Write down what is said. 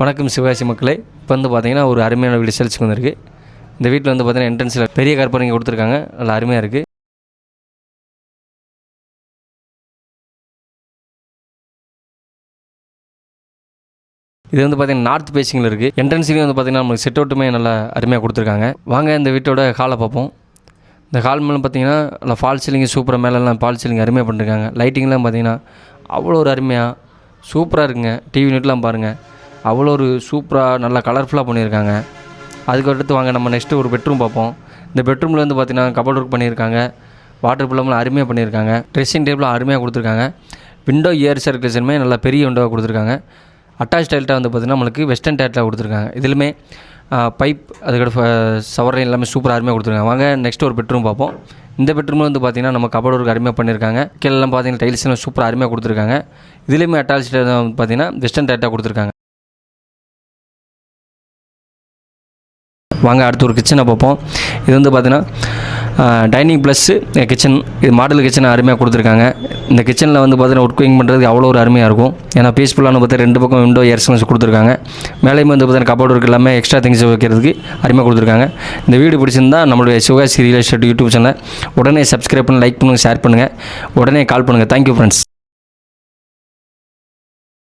வணக்கம் சிவகாசி மக்களே. இப்போ வந்து பார்த்தீங்கன்னா ஒரு அருமையான வீடு சேல்ஸுக்கு வந்திருக்கு. இந்த வீட்டில் வந்து பார்த்தீங்கன்னா என்ட்ரன்ஸில் பெரிய கற்பனைங்க கொடுத்துருக்காங்க. நல்லா அருமையாக இருக்குது இது வந்து பார்த்தீங்கன்னா நார்த் பேசிங்கில் இருக்குது என்ட்ரன்ஸ்லேயும் வந்து பார்த்தீங்கன்னா நம்மளுக்கு செட் அவுட்டுமே நல்லா அருமையாக கொடுத்துருக்காங்க. வாங்க இந்த வீட்டோட ஹாலை பார்ப்போம். இந்த ஹால் மேலே பார்த்தீங்கன்னா நல்லா ஃபால் சீலிங் சூப்பராக மேலெல்லாம் ஃபால் சீலிங் அருமையாக பண்ணிருக்காங்க. லைட்டிங்லாம் பார்த்தீங்கன்னா அவ்வளோ ஒரு அருமையாக சூப்பராக இருக்குங்க. டிவி நெட்லாம் பாருங்கள் அவ்வளோ ஒரு சூப்பராக நல்லா கலர்ஃபுல்லாக பண்ணியிருக்காங்க. அதுக்கு அடுத்து வாங்க நம்ம நெக்ஸ்ட்டு ஒரு பெட்ரூம் பார்ப்போம். இந்த பெட்ரூமில் வந்து பார்த்திங்கன்னா கபோர்ட் ஒர்க் பண்ணியிருக்காங்க. வாட்டர் பிளம்லாம் அருமையாக பண்ணியிருக்காங்க. ட்ரெஸ்ஸிங் டேபிள் அருமையாக கொடுத்துருக்காங்க. விண்டோ ஏர் சர்க்குலேஷனுமே நல்லா பெரிய விண்டோவாக கொடுத்துருக்காங்க. அட்டாச் டைல்ட்டாக வந்து பார்த்திங்கன்னா நம்மளுக்கு வெஸ்டர்ன் டைல்ட்டாக கொடுத்துருக்காங்க. இதுலையுமே பைப் அதுக்கடுத்து சவரம் எல்லாமே சூப்பராக அருமையாக கொடுத்துருக்காங்க. வாங்க நெக்ஸ்ட் ஒரு பெட்ரூம் பார்ப்போம். இந்த பெட்ரூமில் வந்து பார்த்திங்கன்னா நம்ம கபோர்ட் ஒர்க் அருமையாக பண்ணியிருக்காங்க. கீழெல்லாம் பார்த்தீங்கன்னா டைல்ஸ்லாம் சூப்பராக அருமையாக கொடுத்துருக்காங்க. இதுலேயுமே அட்டாச் பார்த்தீங்கன்னா வெஸ்டர்ன் டேட்டாக கொடுத்துருக்காங்க. வாங்க அடுத்து ஒரு கிச்சனை பார்ப்போம். இது வந்து பார்த்தீங்கன்னா டைனிங் ப்ளஸ்ஸு கிச்சன் இது மாடல் கிச்சனை அருமையாக கொடுத்துருக்காங்க. இந்த கிச்சனில் வந்து பார்த்தீங்கன்னா ஒர்க்கிங் பண்ணுறதுக்கு அவ்வளோ ஒரு அருமையாக இருக்கும். ஏன்னா பீஸ்ஃபுல்லான பார்த்து ரெண்டு பக்கம் விண்டோ ஏர்ஸ்லன்ஸ் கொடுத்துருக்காங்க. மேலேயும் வந்து பார்த்தீங்கன்னா கபோர்டு ஒர்க் எல்லாமே எக்ஸ்ட்ரா திங்ஸ் வைக்கிறதுக்கு அருமையாக கொடுத்துருக்காங்க. இந்த வீடு பிடிச்சிருந்தா நம்மளுடைய சிவகாசி ரியல் எஸ்டேட் யூடியூப் சேனலை உடனே சப்ஸ்கிரைப் பண்ணி லைக் பண்ணுங்கள் ஷேர் பண்ணுங்கள் உடனே கால் பண்ணுங்கள் தேங்க்யூ ஃப்ரெண்ட்ஸ்